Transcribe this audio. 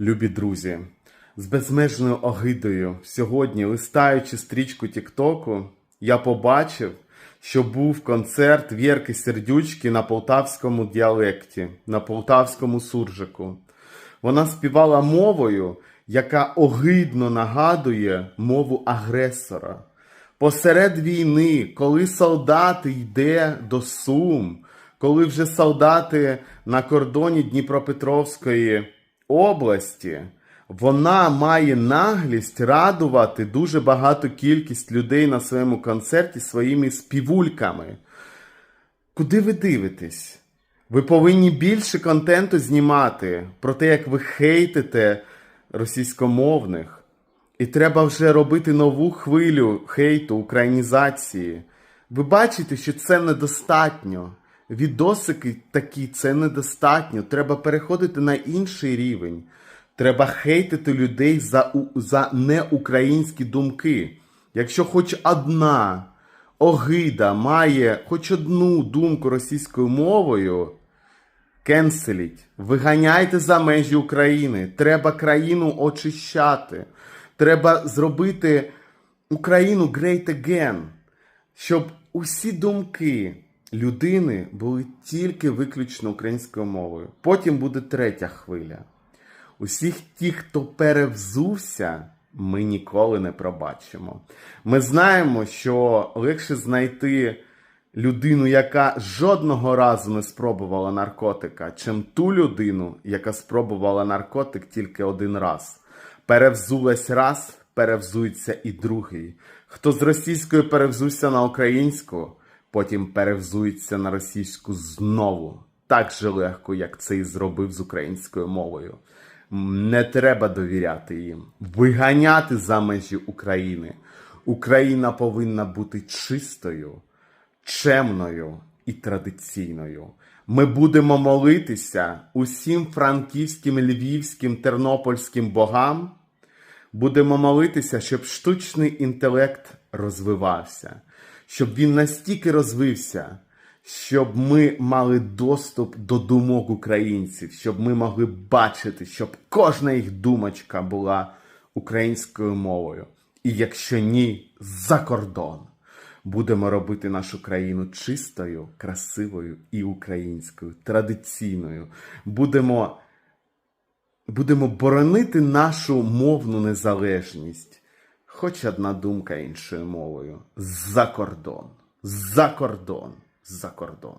Любі друзі, з безмежною огидою сьогодні, листаючи стрічку Тіктоку, я побачив, що був концерт Вірки Сердючки на полтавському діалекті, на полтавському суржику. Вона співала мовою, яка огидно нагадує мову агресора. Посеред війни, коли солдати йде до Сум, коли вже солдати на кордоні Дніпропетровської області, вона має наглість радувати дуже багату кількість людей на своєму концерті своїми співульками. Куди ви дивитесь? Ви повинні більше контенту знімати про те, як ви хейтите російськомовних. І треба вже робити нову хвилю хейту, українізації. Ви бачите, що це недостатньо. Відосики такі це недостатньо. Треба переходити на інший рівень. Треба хейтити людей за, за неукраїнські думки. Якщо хоч одна огида має хоч одну думку російською мовою, Кенселіть, виганяйте за межі України. Треба країну очищати. Треба зробити Україну great again, щоб усі думки людини були тільки виключно українською мовою. Потім буде третя хвиля. Усіх тих, хто перевзувся, ми ніколи не пробачимо. Ми знаємо, що легше знайти людину, яка жодного разу не спробувала наркотика, чим ту людину, яка спробувала наркотик тільки один раз. Перевзулась раз, перевзується і другий. Хто з російської перевзувся на українську, потім перевзується на російську знову. Так же легко, як це і зробив з українською мовою. Не треба довіряти їм, виганяти за межі України. Україна повинна бути чистою, чемною і традиційною. Ми будемо молитися усім франківським, львівським, тернопільським богам. Будемо молитися, щоб штучний інтелект розвивався, щоб він настільки розвився, щоб ми мали доступ до думок українців, щоб ми могли бачити, щоб кожна їх думочка була українською мовою. І якщо ні, за кордон. Будемо робити нашу країну чистою, красивою і українською, традиційною. Будемо будемо боронити нашу мовну незалежність. Хоч одна думка іншою мовою. За кордон. За кордон. За кордон.